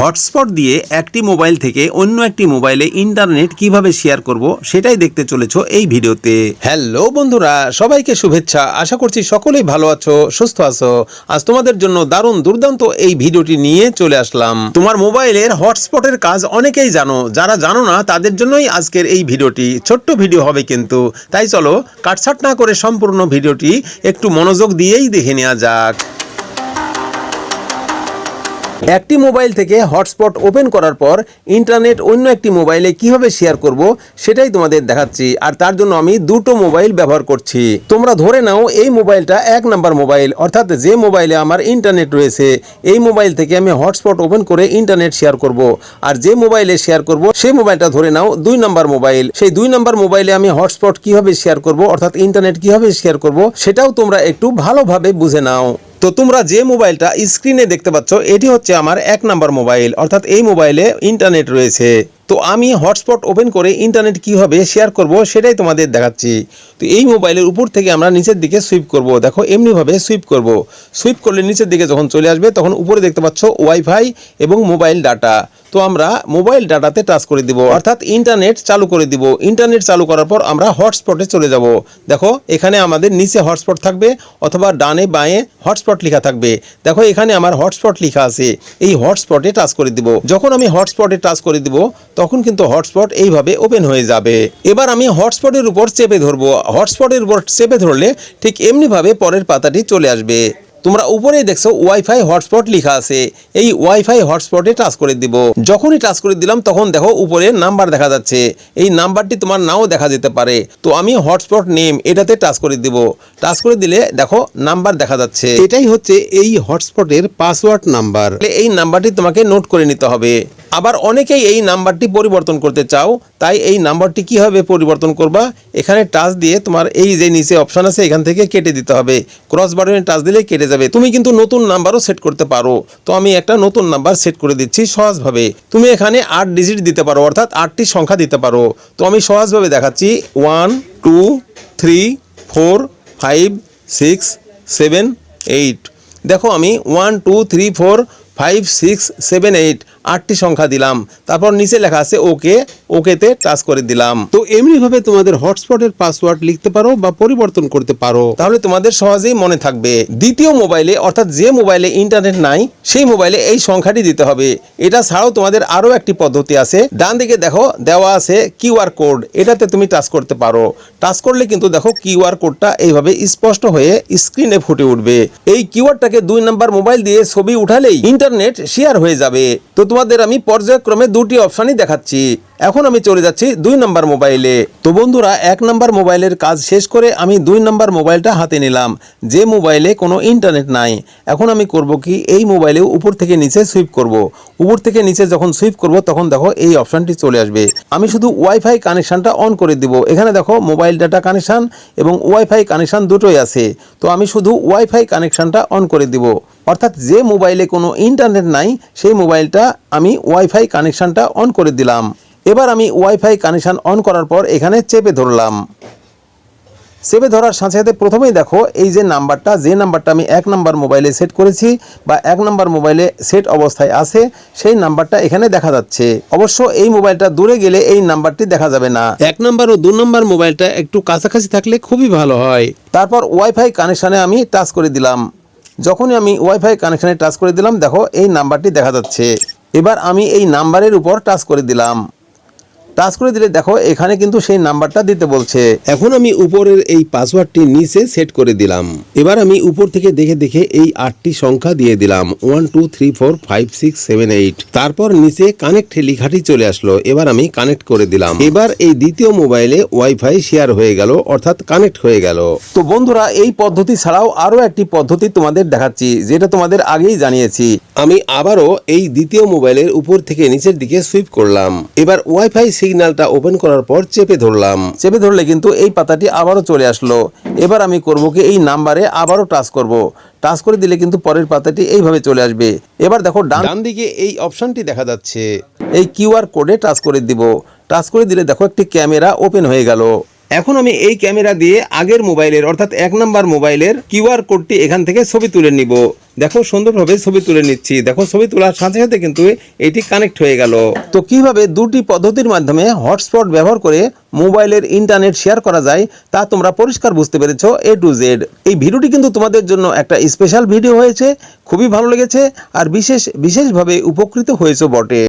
Hotspot দিয়ে একটি mobile থেকে অন্য একটি মোবাইলে ইন্টারনেট কীভাবে শেয়ার করব সেটাই দেখতে চলেছো এই ভিডিওতে। হ্যালো বন্ধুরা, সবাইকে শুভেচ্ছা। আশা করছি সকলেই ভালো আছো, সুস্থ আছো। আজ তোমাদের জন্য দারুণ দুর্দান্ত এই ভিডিওটি নিয়ে চলে আসলাম। তোমার মোবাইলের হটস্পটের কাজ অনেকেই জানো। যারা জানো না, তাদের জন্যই আজকের এই ভিডিওটি। ছোট্ট ভিডিও হবে কিন্তু। তাই চলো, কাটছাট না করে সম্পূর্ণ ভিডিওটি একটু মনোযোগ দিয়েই দেখে নেওয়া যাক। একটি মোবাইল থেকে হটস্পট ওপেন করার পর ইন্টারনেট অন্য একটি মোবাইলে কীভাবে শেয়ার করব সেটাই তোমাদের দেখাচ্ছি। আর তার জন্য আমি দুটো মোবাইল ব্যবহার করছি। তোমরা ধরে নাও এই মোবাইলটা এক নাম্বার মোবাইল, অর্থাৎ যে মোবাইলে আমার ইন্টারনেট রয়েছে, এই মোবাইল থেকে আমি হটস্পট ওপেন করে ইন্টারনেট শেয়ার করব। আর যে মোবাইলে শেয়ার করব সেই মোবাইলটা ধরে নাও দুই নাম্বার মোবাইল। সেই দুই নাম্বার মোবাইলে আমি হটস্পট কীভাবে শেয়ার করব, অর্থাৎ ইন্টারনেট কীভাবে শেয়ার করব, সেটাও তোমরা একটু ভালোভাবে বুঝে নাও। তো তোমরা যে মোবাইলটা স্ক্রিনে দেখতে পাচ্ছ, এটি হচ্ছে আমার এক নাম্বার মোবাইল। অর্থাৎ এই মোবাইলে ইন্টারনেট রয়েছে। তো আমি হটস্পট ওপেন করে ইন্টারনেট কীভাবে শেয়ার করব সেটাই তোমাদের দেখাচ্ছি। তো এই মোবাইলের উপর থেকে আমরা নিচের দিকে সুইপ করব। দেখো, এমনিভাবে সুইপ করব। সুইপ করলে নিচের দিকে যখন চলে আসবে, তখন উপরে দেখতে পাচ্ছ ওয়াইফাই এবং মোবাইল ডাটা। তো আমরা মোবাইল ডাটাতে টাচ করে দিব, অর্থাৎ ইন্টারনেট চালু করে দিব। ইন্টারনেট চালু করার পর আমরা হটস্পটে চলে যাব। দেখো, এখানে আমাদের নিচে হটস্পট থাকবে অথবা ডানে বাঁয়ে হটস্পট লেখা থাকবে। দেখো, এখানে আমার হটস্পট লেখা আছে। এই হটস্পটে টাচ করে দিব। যখন আমি হটস্পটে টাচ করে দিব, তখন কিন্তু হটস্পট এইভাবে ওপেন হয়ে যাবে। এবার আমি হটস্পটের উপর চেপে ধরবো। হটস্পটের উপর চেপে ধরলে ঠিক এমনিভাবে পরের পাতাটি চলে আসবে। তোমরা উপরেই দেখছ ওয়াইফাই হটস্পট লেখা আছে। এই ওয়াইফাই হটস্পটে টাচ করে দিব। যখনই টাচ করে দিলাম, তখন দেখো উপরে নাম্বার দেখা যাচ্ছে। এই নাম্বারটি তোমার নাও দেখা যেতে পারে। তো আমি হটস্পট নেম এটাতে টাচ করে দিব। টাচ করে দিলে দেখো নাম্বার দেখা যাচ্ছে। এটাই হচ্ছে এই হটস্পটের পাসওয়ার্ড নাম্বার। এই নাম্বারটি তোমাকে নোট করে নিতে হবে। আবার অনেকেই এই নাম্বারটি পরিবর্তন করতে চাও তাই এই নাম্বারটি কীভাবে পরিবর্তন করবা? এখানে টাচ দিয়ে তোমার এই যে নিচে অপশান আছে, এখান থেকে কেটে দিতে হবে। ক্রস বাটনে টাচ দিলে কেটে যাবে। তুমি কিন্তু নতুন নাম্বারও সেট করতে পারো। তো আমি একটা নতুন নাম্বার সেট করে দিচ্ছি সহজভাবে। তুমি এখানে আট ডিজিট দিতে পারো, অর্থাৎ আটটি সংখ্যা দিতে পারো। তো আমি সহজভাবে দেখাচ্ছি। One two three four five six seven eight দেখো আমি one two three four five six seven eight আটটি সংখ্যা দিলাম। তারপর নিচে লেখা আছে ওকে ওকেতে টাচ করে দিলাম। তো এমনিভাবে তোমাদের হটস্পটের পাসওয়ার্ড লিখতে পারো বা পরিবর্তন করতে পারো, তাহলে তোমাদের সহজেই মনে থাকবে। দ্বিতীয় মোবাইলে, অর্থাৎ যে মোবাইলে ইন্টারনেট নাই, সেই মোবাইলে এই সংখ্যাটি দিতে হবে। এটা ছাড়াও তোমাদের আরও একটি পদ্ধতি আছে। ডান দিকে দেখো, দেওয়া আছে কিউআর কোড। এটাতে তুমি টাচ করতে পারো। টাচ করলে কিন্তু দেখো কিউআর কোডটা এইভাবে স্পষ্ট হয়ে স্ক্রিনে ফুটে উঠবে। এই কিউআরটাকে দুই নাম্বার মোবাইল দিয়ে ছবি উঠালেই ইন্টারনেট শেয়ার হয়ে যাবে। তো তোমাদের আমি পর্যায়ক্রমে দুটি অপশনই দেখাচ্ছি। এখন আমি চলে যাচ্ছি দুই নাম্বার মোবাইলে। তো বন্ধুরা, এক নাম্বার মোবাইলের কাজ শেষ করে আমি দুই নাম্বার মোবাইলটা হাতে নিলাম, যে মোবাইলে কোনো ইন্টারনেট নাই। এখন আমি করব কি, এই মোবাইলে উপর থেকে নিচে সুইপ করব। উপর থেকে নিচে যখন সুইপ করব, তখন দেখো এই অপশানটি চলে আসবে। আমি শুধু ওয়াইফাই কানেকশানটা অন করে দিব। এখানে দেখো মোবাইল ডাটা কানেকশান এবং ওয়াইফাই কানেকশান দুটোই আছে। তো আমি শুধু ওয়াইফাই কানেকশানটা অন করে দিব। অর্থাৎ যে মোবাইলে কোনো ইন্টারনেট নাই, সেই মোবাইলটা আমি ওয়াইফাই কানেকশানটা অন করে দিলাম। এবার আমি ওয়াইফাই কানেকশন অন করার পর এখানে চেপে ধরলাম। চেপে ধরার সাথে সাথে প্রথমেই দেখো এই যে নাম্বারটা যে নাম্বারটা আমি এক নাম্বার মোবাইলে সেট করেছি বা এক নাম্বার মোবাইলে সেট অবস্থায় আছে সেই নাম্বারটা এখানে দেখা যাচ্ছে। অবশ্য এই মোবাইলটা দূরে গেলে এই নাম্বারটি দেখা যাবে না। এক নাম্বার ও দু নাম্বার মোবাইলটা একটু কাছাকাছি থাকলে খুবই ভালো হয়। তারপর ওয়াইফাই কানেকশানে আমি টাচ করে দিলাম। যখনই আমি ওয়াইফাই কানেকশানে টাচ করে দিলাম দেখো এই নাম্বারটি দেখা যাচ্ছে। এবার আমি এই নাম্বারের উপর টাচ করে দিলাম। টাচ করে দিলে দেখো, এখানে কিন্তু সেই নাম্বারটা দিতে বলছে। এখন আমি উপরের এই পাসওয়ার্ডটি নিচে সেট করে দিলাম। এবার আমি উপর থেকে দেখে দেখে এই আটটি সংখ্যা দিয়ে দিলাম। One, two, three, four, five, six, seven, eight. তারপর নিচে কানেক্ট লেখাটি চলে আসলো। এবার আমি কানেক্ট করে দিলাম। এবার এই দ্বিতীয় মোবাইলে ওয়াইফাই শেয়ার হয়ে গেল, অর্থাৎ কানেক্ট হয়ে গেল। তো বন্ধুরা, এই পদ্ধতি ছাড়াও আরও একটি পদ্ধতি তোমাদের দেখাচ্ছি, যেটা তোমাদের আগেই জানিয়েছি। আমি আবারও এই দ্বিতীয় মোবাইলের উপর থেকে নিচের দিকে সুইপ করলাম। এবার ওয়াইফাই সিগন্যালটা ওপেন করার পর চেপে ধরলাম। চেপে ধরলে কিন্তু এই পাতাটি আবারও চলে আসলো। এবার আমি করব কি এই নাম্বারে আবারও টাচ করব। টাচ করে দিলে কিন্তু পরের পাতাটি এইভাবে চলে আসবে। এবার দেখো ডান ডান দিকে এই অপশনটি দেখা যাচ্ছে। এই কিউআর কোডে টাচ করে দিব। টাচ করে দিলে দেখো একটি ক্যামেরা ওপেন হয়ে গেল। এখন আমি এই ক্যামেরা দিয়ে আগের মোবাইলের অর্থাৎ এক নাম্বার মোবাইলের কিউআর কোডটি এখান থেকে ছবি তুলে নিব। দেখো সুন্দরভাবে ছবি তুলে নিচ্ছি। দেখো ছবি তোলার সাথে সাথে কিন্তু এটি কানেক্ট হয়ে গেল। তো কীভাবে দুটি পদ্ধতির মাধ্যমে হটস্পট ব্যবহার করে মোবাইলের ইন্টারনেট শেয়ার করা যায়, তা তোমরা পরিষ্কার বুঝতে পেরেছ এ টু জেড এই ভিডিওটি কিন্তু তোমাদের জন্য একটা স্পেশাল ভিডিও হয়েছে, খুবই ভালো লেগেছে, আর বিশেষ, বিশেষভাবে উপকৃত হয়েছে বটে।